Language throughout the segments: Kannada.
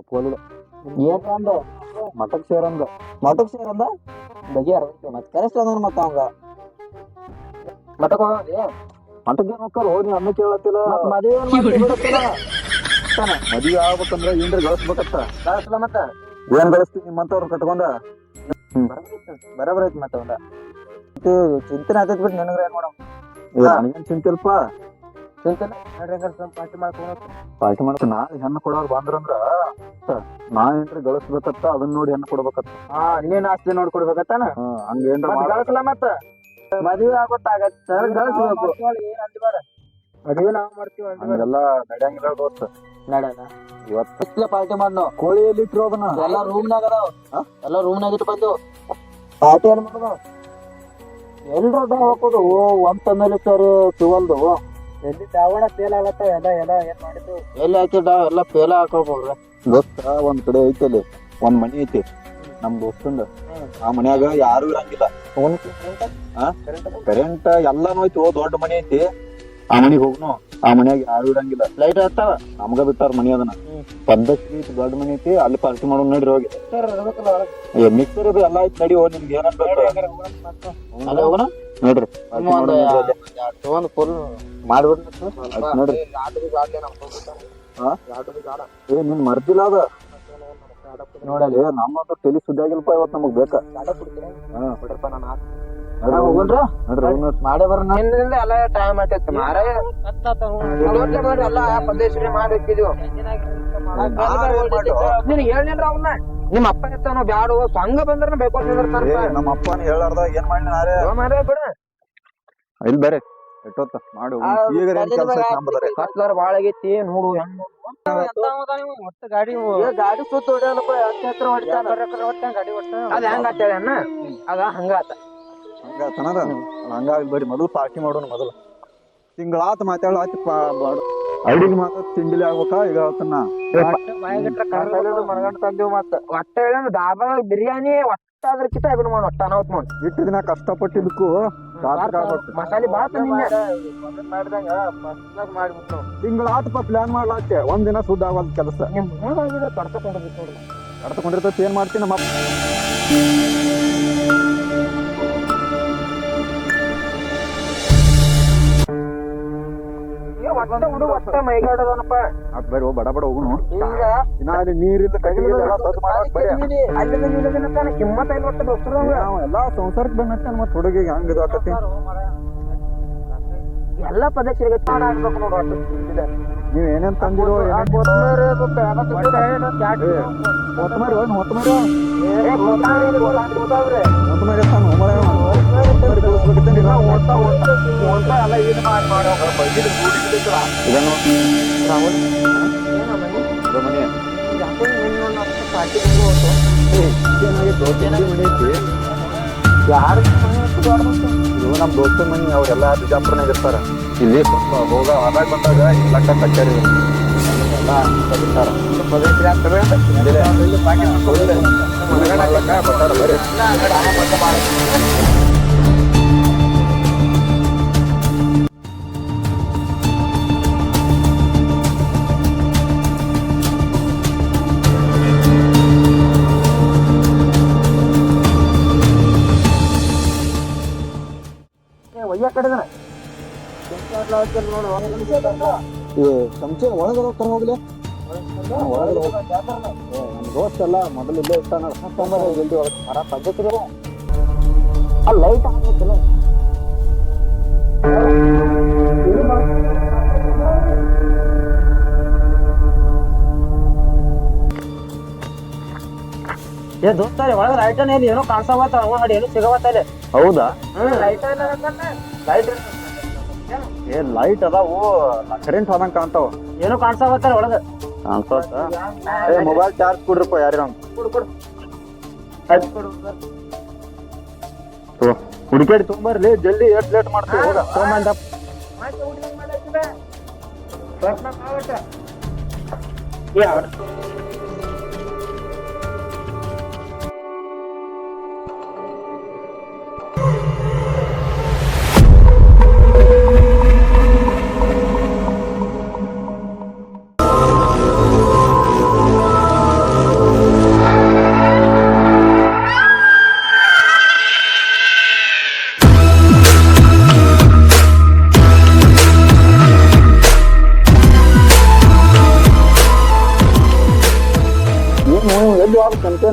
ಒಪ್ಕೊಳ್ಳಿಲ್ಲ? ಮಠಕ್ ಸೇರಂದ ಮಠಕ್ ಸೇರಂದ? ಬಗೆ ಅರ್ವತ್ತು ಮತ್ತೆ ಕರೆಸ್ಟ್ ಅದ ಮತ್ತ ಅವಂಗ? ಮಠಕ್ ಹೋಗಿ ಮಠಕ್ ಏನ್ ಹೋಗ್ತಾರ? ಹೋಗಿ ಅನ್ನ ಕೇಳತ್ತಿಲ್ಲ. ಮದುವೆ ಮದುವೆ ಆಗ್ಬೇಕಂದ್ರ ಏನ್ರ ಗಳಿಸ್ಬೇಕತ್ತ. ಕಳಿಸ್ಲ ಮತ್ತ? ಏನ್ ಗಳಿಸ್ತಿ ನಿಮ್ಮಂತವ್ರ ಕಟ್ಕೊಂಡ? ಬರಬರ ಐತಿ ಮತ್ತ ಅವಂದ ಚಿಂತನೆ ಆತೈತ್ ಬಿಟ್ಟು ನನಗ್ರ ಏನ್ ಮಾಡಮ್ ನನಗೇನ್ ಚಿಂತಿಲ್ಪ ಪಾರ್ಟಿ ಮಾಡ್ಕೊಂಡು ನಾ ಮಾಡಕ್ ಹೆಣ್ಣು ಕೊಡೋರ್ ಬಂದ್ರಂದ್ರ ನಾ ಏನ್ರಿ ಗಳಿಸ್ಬೇಕತ್ತ ಅದನ್ನ ನೋಡಿ ಹೆಣ್ಣು ಕೊಡ್ಬೇಕತ್ತ. ಹಾ ನೀನ್ ಆಸ್ತಿ ನೋಡಿ ಕೊಡ್ಬೇಕತ್ತಾನ ಹಂಗ ಏನ್ರ ಮತ್ ಮಾಡ ಗಳಿಸ್ಲ ಮತ್ತ? ಮದ್ವೆ ಆಗೋತ್ತಾಗತ್ತ ಗಳಿಸ್ಬೇಕು. ಏನ್ ಅಂದ್ಬೇಡ. ಮದುವೆ ನಾವ್ ಮಾಡ್ತೀವಿ ಎಲ್ಲ ಹಂಗೆಲ್ಲ ನಡೆಯಂಗಿಲ್ಲ ದೋಸ್ತ. ನಡ್ಯಾನ ಇವತ್ತ ಪಾರ್ಟಿ ಮಾಡ್ನೋ? ಕೋಳಿ ಎಲ್ಲಿ ಇಟ್ರು ಅದನ್ನ. ಎಲ್ಲ ರೂಮ್ನಾಗ ಅದಾವ. ಎಲ್ಲ ರೂಮ್ನಾಗ ಇಟ್ಟು ಬಂದು ಪಾರ್ಟಿ ಏನ್ ಮಾಡೋದು ಎಲ್ರ ಹಾಕೋದು. ಓ ಒಂದ್ ಮೇಲೆ ಸರ್ ಸಿವಲ್ದು ಎಲ್ಲಿ ಚಾವಣ ಫೇಲ್ ಆಗತ್ತ ಎಲ್ಲ ಎಲ್ಲ ಏನ್ ಮಾಡಿದ್ದು ಎಲ್ಲಿ ಹಾಕಿದ ಎಲ್ಲ ಫೇಲ್ ಹಾಕೋಬೋದ್ರ ದೋಸ್ತ ಒಂದ್ ಕಡೆ ಐತಿ ಅಲ್ಲಿ. ಒಂದ್ ಮನಿ ಐತಿ. ನಮ್ ದೋಸ್ತಂದ. ಆ ಮನ್ಯಾಗ ಯಾರು ಇರಂಗಿಲ್ಲ. ಕರೆಂಟ್ ಎಲ್ಲಾನು ಐತಿ. ಓ ದೊಡ್ಡ ಮನಿ ಐತಿ. ಆ ಮನಿಗ್ ಹೋಗ್ನು. ಆ ಮನ್ಯಾಗ ಯಾರು ಇರಂಗಿಲ್ಲ. ಲೈಟ್ ಹತ್ತಾವ ನಮ್ಗ ಬಿಟ್ಟಾರ ಮನಿ ಅದನ್ನ. ಪದ್ಧತಿ ಐತಿ ದೊಡ್ಡ ಮನಿ ಐತಿ. ಅಲ್ಲಿ ಪಾರ್ಟಿ ಮಾಡೋಣ ನಡ್ರಿ ಹೋಗಿ. ಮಿಕ್ಸರ್ ಇದು ಎಲ್ಲ ಐತಿ. ನಡಿ ಹೋಗಿ ನಿಮ್ಗೆ ಏನಂತ ಅಲ್ಲೇ ಹೋಗೋಣ? ನೋಡ್ರಿ ಅಲ್ಲಿ. ಒಂದು ಫುಲ್ ಮಾಡ್ಬಿಡ್ರಿ ನೋಡ್ರಿ? ಏ ನಿನ್ ಮರ್ದಿಲ್ಲ ಅದ? ನೋಡಲ್ಲ ಏ ನಮ್ಮದು ತಲಿ ಸುದ್ದಾಗಿಲ್ಪ ಇವತ್ತು ಇವತ್ ನಮಗ್ ಬೇಕ. ಮಾಡೇ ನಿನ್ನಿಂದ ಎಲ್ಲ ಟೈಮ್ ಆಗ್ತೈತೆ ಮಾರೇ ಮಾಡಿ ಎಲ್ಲ ಪದೇಶ್ವರಿ ಮಾಡಿ ಇಟ್ಟಿದ್ವು ನಿನಗೆ ಹೇಳಿಲ್ಲ ಅವನ್ನ ನಿಮ್ಮ ಅಪ್ಪ ಎತ್ತಾನೋ ಬ್ಯಾಡು ಸಂಘ ಬಂದ್ರ ಬೇಕು ಏ ನಮ್ಮ ಅಪ್ಪನ ಹೇಳಾರ್ದ ಏನ್ ಮಾಡಿ ನಾರೇ ಮಾರೇ ಬಿಡ ಇಲ್ಲಿ ಬೇರೆ ಎಟ್ಟೊತ್ತ ಮಾಡು ಈಗ ಏನ್ ಕೆಲಸ ನಂಬದರೆ ಕತ್ಲಾರ ಬಾಳ ಆಗೈತಿ ನೋಡು ಹೆಂಗ್ ಒಟ್ಟ ಗಾಡಿ ಗಾಡಿ ಸುತ್ತ ಹೊಡ್ಯಾಲಪ್ಪ ಹತ್ತು ಹತ್ರ ಹೊಡಿತಾನ? ಅದ ಹೆಂಗ ಅಂತೇಳಿ ಅಣ್ಣ? ಅದ ಹಂಗಾತ ಹಂಗಾತನದ ಹಂಗಾಗಿ ಬರಿ ಮೊದಲು ಪಾರ್ಟಿ ಮಾಡೋಣ ಮೊದಲು. ತಿಂಗಳಾತ ಮಾತಾಡಾತಿ ಅಡಿಗೆ ಮಾತ್ರ ತಿಂಡಿಲಿ ಆಗ್ಬೇಕಾ? ಈಗ ಅವತ್ತನ್ನ? ಮನಗಂಡ ತಂದಿವ್ ಮತ್ತ. ಒಟ್ಟ ಹೇಳ ಡಾಬಾ ಬಿರಿಯಾನಿ ಒಟ್ಟ ಅದ್ರಕ್ಕಿಂತ ಮಾಡಿ ಒಟ್ಟ ಅನಾವತ್ ಮಾಡ ಇಟ್ಟು ದಿನ ಕಷ್ಟಪಟ್ಟಿದ್ದಕ್ಕೂ ಮಸಾಲೆ ಬಾಳ ಮಾಡಿದಂಗ ಮಾಡ್ಬಿಟ್ಟು ತಿಂಗಳಾತಪ್ಪ ಪ್ಲಾನ್ ಮಾಡ್ಲಾಕೆ ಒಂದ್ ದಿನ ಸುದ್ದ ಆಗಲ್ ಕೆಲಸ. ನಿಮ್ ಮನೆಯಾಗಿದ್ರೆ ತಡ್ಕೊಂಡ್ಬಿಟ್ಟು ನೋಡ್ರಿ ಕಡ್ತಕೊಂಡಿರ್ತೈತಿ ಏನ್ ಮಾಡ್ತೀನಿ ನಮ್ಮ ಒಟ್ಟ ಒಟ್ಟ ಮೈಗಾಡದನಪ್ಪ. ಬಡ ಬಡ ಹೋಗುನು ಕಟ್ಟಿಗೆ ಎಲ್ಲ ಒಟ್ಟ ದೋಸ್ತರು ಸಂಸಾರಕ್ಕೆ ಬಂದ ಮತ್ತೆ ಹುಡುಗಿಗೆ ಹಂಗ ಎಲ್ಲ ಪದಕ್ಷರಿಗೆ ತಾಡ ಆಗ್ಬೇಕು ನೋಡು ಒಟ್ಟು. ನೀವ್ ಏನೇನ್ ತಂದಿರೋ ಕೊತ್ತಂಬರಿ ಕೊತ್ತಂಬರಿ. ತಾನು ಯಾರ್ ಮನೆ ಹತ್ರ ದೊಡ್ಡದಂತ? ಇದು ನಮ್ ದೋಸ್ತನ ಮನಿ ಅವರೆಲ್ಲ ಬಿಜಾಪುರನಾಗ ಇರ್ತಾರ ಇಲ್ಲಿ ಸ್ವಲ್ಪ ಹೋಗ ಹೊರಗ್ ಬಂದಾಗ ಇಲ್ಲಕ್ಕ ಕಟ್ಟಾರಿ ಎಲ್ಲ ತೆಗಿತಾರ ಪದಕ್ಷರಿ ಆಗ್ತವೆ ಬರ್ತಾರ ಬರ್ರಿ ಈ ಚಮಚೆ ಹೋಗ್ಲಿ. ಒಳಗಡೆ ಹೋಗ್. ನಮ್ ದೋಸ್ತ ಅಲ್ಲ ಮೊದಲು ಇಲ್ಲೇ ಇರ್ತಾನ ಜಲ್ದಿ ಒಳಗ್ ಪದ್ಧತಿ ಆ ಲೈಟ್ ಏ ದೋಸ್ತಾರೆ ಒಳಗೆ ಲೈಟನ್ ಏನೋ ಕಾಣಿಸವತ್ತ ಅವ ನೋಡಿ. ಏನು ಸಿಗವತ್ತ ಇಲ್ಲಿ. ಹೌದಾ? ಲೈಟ್ ಲೈಟ್ ಏ ಲೈಟ್ ಅದಾವು. ಕರೆಂಟ್ ಹೋದಂಗ ಕಾಣ್ತಾವ. ಏನೋ ಕಾಣಿಸವತ್ತಾರ ಒಳಗೆ? ಕಾಣ್ಸತ್ತ? ಏ ಮೊಬೈಲ್ ಚಾರ್ಜ್ ಕೊಡ್ರಪ್ಪ ಯಾರ ಕೊಡು ಕೊಡು. ಹಚ್ಚಿ ಕೊಡು ಹುಡುಕಾಡಿ ತುಂಬರ್ಲಿ ಜಲ್ದಿ ಎಷ್ಟು ಲೇಟ್ ಮಾಡ್ತೀವಿ. ಹೋಗ. ತೊಗೊಂಬಂದ ಪ್ರಶ್ನೆ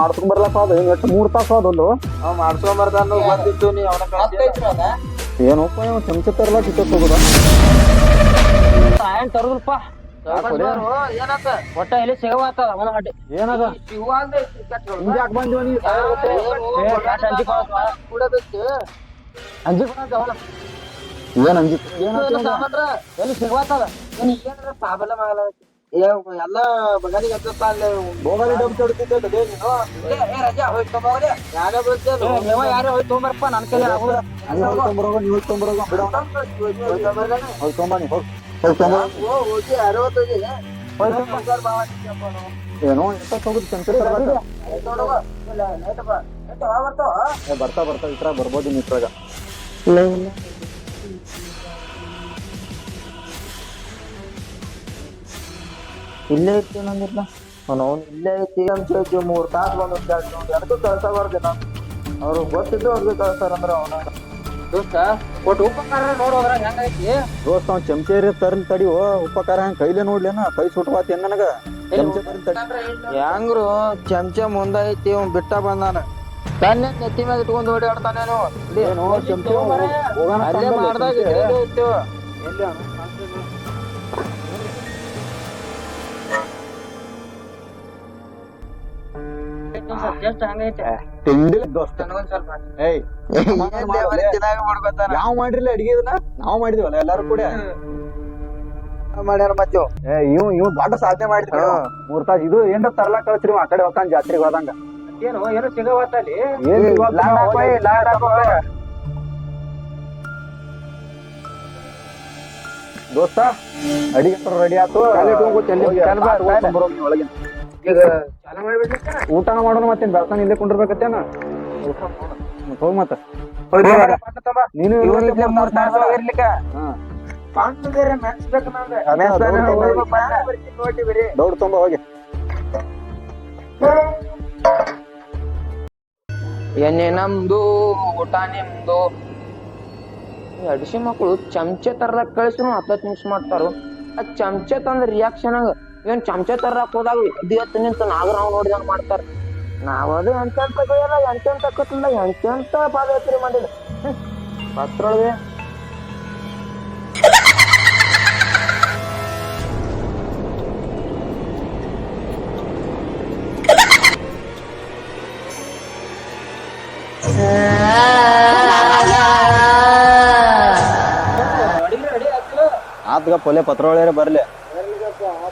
ಮಾಡ್ಸ್ಕೊಂಡ್ ಬರ್ಲಪ್ಪ ಅದು. ಏನ್ ಎಷ್ಟು ಮೂರ್ ತಾಸು ಅದೊಂದು ಅವ್ ಮಾಡ್ಸ್ಕೊಂಬರ್ತಾನು ಬಂದಿತ್ತು ನೀ ಅವನ ಏನಪ್ಪ ಇವ ಚಮಚ ತರಲ ಟಿಕೆಟ್ ಹೋಗುದ ಏನ್ ತರುದಿಲ್ಪ? ಏನಂತ? ಒಟ್ಟ ಎಲ್ಲಿ ಸಿಗವಾತದ ಅವನ ಹಡ್ಡಿ ಏನದ? ಹಿಂಗ್ ಯಾಕ್ ಬಂದಿವ ನೀ? ಅಂಜಿ ಕೊಡಂತ ಅವನ. ಏನ್ ಅಂಜಿತ್ ಏನಾಯ್ತು ಎಲ್ಲಿ ಸಿಗವಾತದ ಏನಾರ ಪ್ರಾಬ್ಲಮ್ ಆಗಲ್ಲ ಎಲ್ಲ ಡಬ್ ನೀನು. ಏ ಏ ರಜಾ ಯಾರ ಬರ್ತೇನೆ ನೀವ ಯಾರು ಹೋಗಿ ತೊಗೊಂಬರಪ್ಪ ನನ್ನ ಕೈಲಿ ಆಗುದ ನೀವ್ ಬಿಡ. ಹೋಗ್ ಏನೋ ಬರ್ತಾ. ಬರ್ತಾ ಇತ್ರ ಬರ್ಬೋದು ಇಟ್ರಾಗ ಇಲ್ಲೇ. ಐತಿ ನಂದಿಲ್ಲ ಅವ್ನು ಇಲ್ಲೇ ಐತಿ ಅಂತ ಹೇಳ್ತೀವಿ ಮೂರು ತಾಸು ಬಂದು ಎರಡು ಕಳ್ಸ ಬರ್ದಿಲ್ಲ ಅವ್ರು ಗೊತ್ತಿದ್ದು ಅವ್ರಿಗೆ ಕಳ್ಸಾರ ಅಂದ್ರೆ ಅವನ ದೋಸ್ತ ಒಟ್ಟು ಉಪಕಾರ ನೋಡೋದ್ರ ಹೆಂಗೈತಿ ದೋಸ್ತ ಅವ್ನು ಚಮಚೇರಿ ತರ್ಲಿ ತಡಿಯೋ ಉಪಕಾರ ಹಂಗ ಕೈಲೇ ನೋಡ್ಲೇನ? ಕೈ ಸುಟ್ವಾತಿ ಏನ್ ನನಗ? ಚಮಚೆ ತರ್ಲಿ ತಡಿ. ಹೆಂಗ್ರು? ಚಮಚೆ ಮುಂದ ಐತಿ ಅವ್ನ್ ಬಿಟ್ಟ ಬಂದಾನ. ತನ್ನ ನೆತ್ತಿ ಮ್ಯಾಗ ಇಟ್ಕೊಂಡು ಓಡಾಡ್ತಾನೇನು ಏನೋ ಚಮಚ ಹೋಗೋಣ ಅಲ್ಲೇ ಮಾಡ್ದಾಗ ಚಮ್ಚೆ. ಐತಿ ಅವ. ಜಸ್ಟ್ ಹಂಗೈತಿ ತಿಂಡಿ ದೋಸ್ತ ನನಗೊಂದ್ ಸ್ವಲ್ಪ ಏಯ್ ತಿನ್ನಾಗ ಮಾಡ್ಕೊತಾನ ಯಾವ ಮಾಡಿರ್ಲಿ ಅಡಿಗೆ ಇದನ್ನ? ನಾವ್ ಮಾಡಿದ್ವಲ್ಲ ಎಲ್ಲಾರು ಕೂಡ? ಮಾಡ್ಯಾರ ಮತ್ತೆ ಏ ಇವ್ ಇವ್ ದೊಡ್ಡ ಸಾಧನೆ ಮಾಡಿದ್ರು. ಮೂರ್ ತಾಸ್ ಇದು ಏನ್ರ ತರ್ಲಾಕ್ ಕಳ್ಸ್ರಿ ಆ ಕಡೆ ಹೋಗ್ತಾನ ಜಾತ್ರೆಗೆ ಹೋದಂಗ. ಏನು ಏನು ಏನ್ ನಾವು. ದೋಸ್ತ ಅಡಿಗೆ ರೆಡಿ ಆಯ್ತು ಕಾಲ್ ಈಗ ಚಾಲು ಮಾಡ್ಬಿಡ್ಲಿಕ್ಕ ಊಟನ ಮಾಡೋಣ ಮತ್ತೇನ್ ಬೆಳ್ತಾನ ಇಲ್ಲೇ ಕುಂಡಿರ್ಬೇಕತ್ತೇನ? ಹೋಗ್ ಮತ್ತ. ನೀನು ಮೂರ್ ತಾಸ್ ದೌಡ್ ತುಂಬ ಹೋಗಿ. ಎಣ್ಣೆ ನಮ್ದು ಊಟ ನಿಮ್ದು. ಈ ಅಡಿಸಿ ಮಕ್ಕಳು ಚಮಚೆ ತರ ಕಳಿಸ್ರು ಹತ್ತತ್ತು ನಿಮಿಷ ಮಾಡ್ತಾರು. ಆ ಚಮಚೆ ತಂದ ರಿಯಾಕ್ಷನ್ ಹಂಗ ಏನ್ ಚಮಚ ತರಕ್ ಹೋದಾಗ ಎದ್ದು ನಿಂತು ನಾಗರಾವ್ ನೋಡಿದಂಗ ಮಾಡ್ತಾರ. ನಾವ್ ಅದು ಎಂತೆಂತ ಕೈಯಲ್ಲ ಎಂತೆಂತ ಕತ್ತಲ್ಲ ಎಂತೆಂತ ಪಾದಯಾತ್ರೆ ಮಾಡಿಲ್ಲ ಹ್ಮ್. ಪತ್ರೊಳಗೆ. ಆತ್ಗ ಪೊಲೆ ಪತ್ರೊಳಗೆ ಬರ್ಲಿ.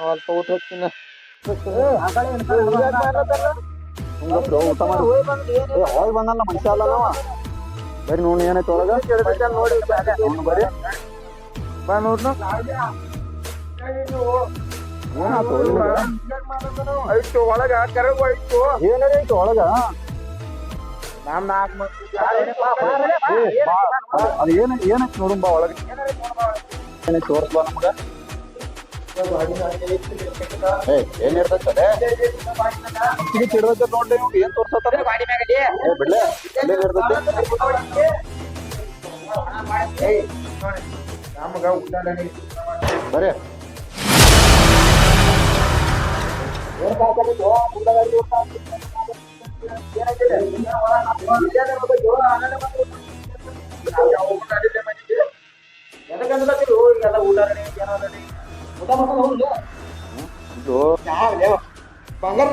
ಊಟ ಹೋಗ್ತೀನಿ. ಸುಮ್ನೆ ಊಟ ಮಾಡಿ. ಏ ಹೋಗಿ ಬಂದಲ್ಲ ಮನುಷ್ಯ ಅಲ್ಲ ನಾವ ಬರೀ ನೋಡಿ ಏನಾಯ್ತು ಒಳಗ? ನೋಡಿ ಬರ್ರಿ ಬಾ ಏನಾಯ್ತು ನಿನಗ? ಐತು ಒಳಗ ಕರಗು ಐತು ಏನಾರ ಐತು ಒಳಗ? ನಮ್ ನಾಲ್ಕು ಮಂದಿ ಏ, ಬಾ, ಅದ್- ಅದ್ ಏನ ಏನಾಯ್ತು ನೋಡುಂ ಬಾ ಒಳಗ ಏನಾಯ್ತು ತೋರ್ಸ್ ಬಾ ನಮಗ? ಏನ್ ಇರ್ತೈತಲೆ ಇದು ತಿರ್ದೈತೆ ನೋಡ್ಲಿ ಇವ್ಗ್ ಏನ್ ತೋರ್ಸತ್ತಾರ ಏ ಬಿಡ್ಲೆ ಅಲ್ಲೇನ್ ಇರ್ತೈತಿ ನಮಗ ಊಟ ಬರ್ರಿ. ಇದು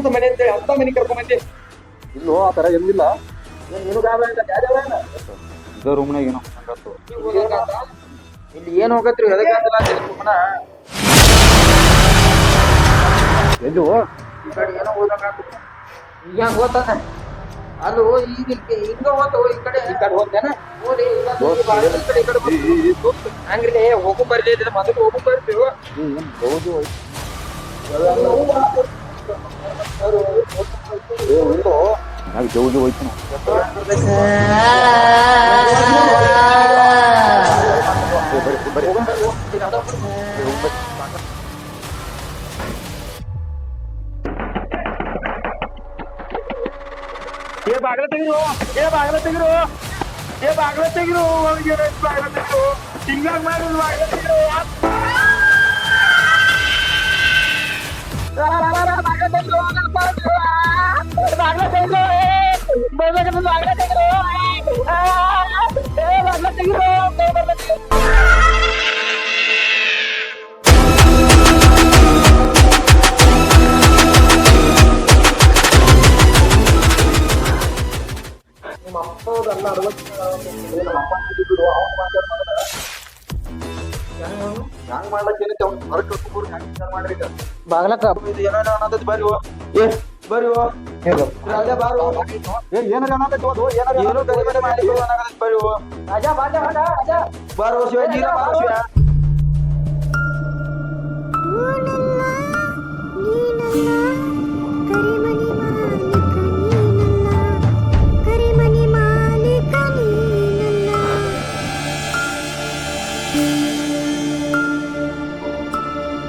ಅಂತ ಮನೆ ಅಂತ ಅಂತ ಮನೆ ಕರ್ಕೊಂಡ್ ಬಂದಿ. ಇಲ್ಲೋ ಆ ತರ ಎಲ್ಲಿಲ್ಲ. ನೀನು ಗಾಬರಿ ಅಂತ ಜಾಜವನ ಇದ ರೂಮ್ನಾಗ ಏನೋ. ಇಲ್ಲಿ ಏನು ಹೋಗತ್ರಿ ಎದಕ್ಕೆ ಅಂತ ಸುಮ್ಮನ ಎಲ್ಲಿ ಈ ಕಡೆ ಏನೋ ಹೋದಂಗ ಈಗ ಹೋತಾನ? ಈಗ ಹಿಂಗ ಈ ಕಡೆ. ಈ ಕಡೆ ಹೋಗ್ತಾನ? ನೋಡಿ ಈ ಕಡೆ. ಹಂಗ್ರಿ ಹೋಗು ಬರ್ಲಿ ಮೊದಲು ಹೋಗು ಬರ್ತೀವಿ ಹೌದು. ಏ ಇಲ್ಲೋ ನಾವ್ ಜೋಗಿ ಹೋಯ್ತು ಏ ಬಾಗ್ಲ ತೆಗಿರು ಏ ಬಾಗ್ಲ ತೆಗಿರು ಏ ಬಾಗ್ಲ ತೆಗಿರು ಅವ್ನಿಗೆ ಬಾಗ್ಲ ತೆಗಿರು ಹಿಂಗಾಗ್ બાંગ્લા થઈ ગયો ಬಾಗ್ಲಕ್ಕ ಇದು ಏನೇನೋ ಅನ್ನೋದೈತಿ ಬರ್ರಿ ಓ. ಏ ಬರ್ರಿ ಓ. ರಾಜಾ ಬಾರು ಏ ಏನಾರ ಅನ್ನೋದೈತಿ ಓದು ಏನಾರ ಏನೋ ಬೇರೆ ಬೇರೆ ಮಾಡಿದ್ರು ಅನ್ನೋದೈತಿ ಬರ್ರಿ ಓ. ರಾಜ ಬಾಜ ರಾಜ ರಾಜ ಬಾರೋ ಶಿವ ನೀರ ಬಾರೋ ಶಿವ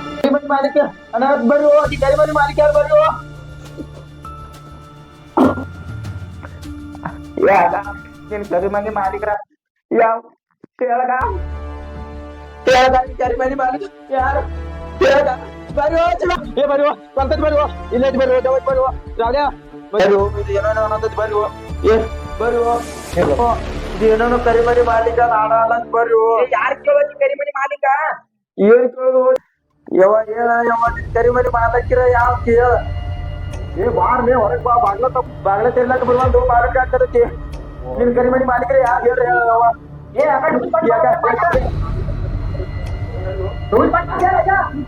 ಕರಿಮನಿ ಮಾಲಿಕ ನೀನಲ್ಲ ಕರಿಮನಿ ಮಾಲೀಕ ಅಣ್ಣ ಬರ್ರಿ ಓ ಈ ಕರಿಮನಿ ಮಾಲೀಕ ಯಾರು ಬರ್ರಿ ಓ ಯಾಕ ನೀನ್ ಕರಿಮನಿ ಮಾಲೀಕರ ಯಾವ ಹೇಳಗ ಹೇಳಗ ಈ ಕರಿಮನಿ ಮಾಲೀಕ ಯಾರು ಹೇಳಗ ಬರ್ರಿ ಓ ಚಿನ್ನ ಏ ಬರ್ರಿ ಓ ಬಂತದ್ ಬರ್ರಿ ಓ ಇಲ್ಲೇ ಐತಿ ಬರ್ರಿ ಓ ದವಾತ್ ಬರ್ರಿ ಓ ರಾವ್ಯ ಬರ್ರಿ ಓ ಇದು ಏನೇನೋ ಅನ್ನೋದೈತಿ ಬರ್ರಿ ಓ. ಏ ಬರ್ರಿ ಓ ಓ, ಇದೇನೋ ಕರಿಮನಿ ಮಾಲೀಕ ನಾಡ ಅಲ್ಲ ಬರ್ರಿ ಓ ಯಾರು ಕೇಳೋದು ಕರಿಮನಿ ಮಾಲೀಕ ಏನ್ ಕೇಳೋದು ಯವ ಹೇಳ ಯವ ನಿನ್ ಕರಿಮನಿ ಮಾಲಕಿರ ಯಾವ ಕೇಳ? ಏ ಬಾರ್ಲೆ ಹೊರಗ್ ಬಾ ಬಾಗ್ಲ ತಪ್ಪ ಬಾಗ್ಲ ತೆರ್ಲಾಕ ಬರುವಂತ ಬಾರಕ ಆಗ್ತದಕ್ಕೆ ನಿನ್ ಕರಿಮನಿ ಮಾಲೀಕರ ಯಾರು ಹೇಳ್ರಿ ಹೇಳ ಯವ ಏ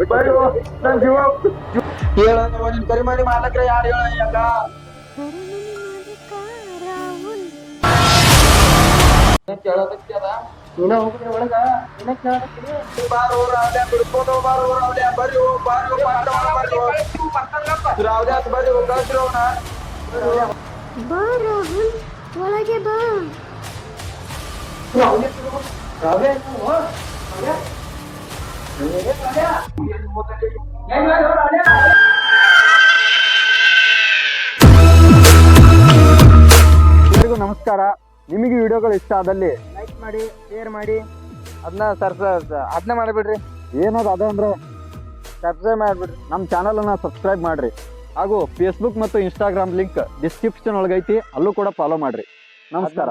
ಬರ್ರಿ ಓ, ನನ್ ಜೀವ. ಹೇಳ ಯವ್ವ, ನಿನ್ ಕರಿಮನಿ ಮಾಲಕ್ರ ಯಾರು ಹೇಳ ಯಾಕ ಕರಿಮನಿ ಮಾಲಿಕ ರಾಹುಲ್ ನೀನ ಹೋಗ್ರಿ ಒಳಗ. ನೀನ ಕೇಳಕತ್ತೀನಿ ಬಾರೋ ರಾವ್ಯ ಬಿಡ್ಕೊಂಡು ಬಾರೋ ರಾವ್ಯ ಬರ್ರಿ ಓ ಬಾರಿ ಬರ್ರಿ ಅಂತ ಬರ್ರಿ ಅವ್ನ ಬಾ. ರಾಹುಲ್ ಒಳಗೆ ಬಾ ನಮಸ್ಕಾರ. ನಿಮಗೆ ವಿಡಿಯೋಗಳು ಇಷ್ಟ ಆದಲ್ಲಿ ಲೈಕ್ ಮಾಡಿ ಶೇರ್ ಮಾಡಿ ಅದನ್ನ ಸರ್ ಅದನ್ನ ಮಾಡಿಬಿಡ್ರಿ. ಏನದು ಅದ ಅಂದ್ರೆ ಸಬ್ಸ್ಕ್ರೈಬ್ ಮಾಡಿಬಿಡ್ರಿ. ನಮ್ಮ ಚಾನಲನ್ನು ಸಬ್ಸ್ಕ್ರೈಬ್ ಮಾಡ್ರಿ. ಹಾಗೂ ಫೇಸ್ಬುಕ್ ಮತ್ತು ಇನ್ಸ್ಟಾಗ್ರಾಮ್ ಲಿಂಕ್ ಡಿಸ್ಕ್ರಿಪ್ಷನ್ ಒಳಗೈತಿ, ಅಲ್ಲೂ ಕೂಡ ಫಾಲೋ ಮಾಡ್ರಿ. ನಮಸ್ಕಾರ.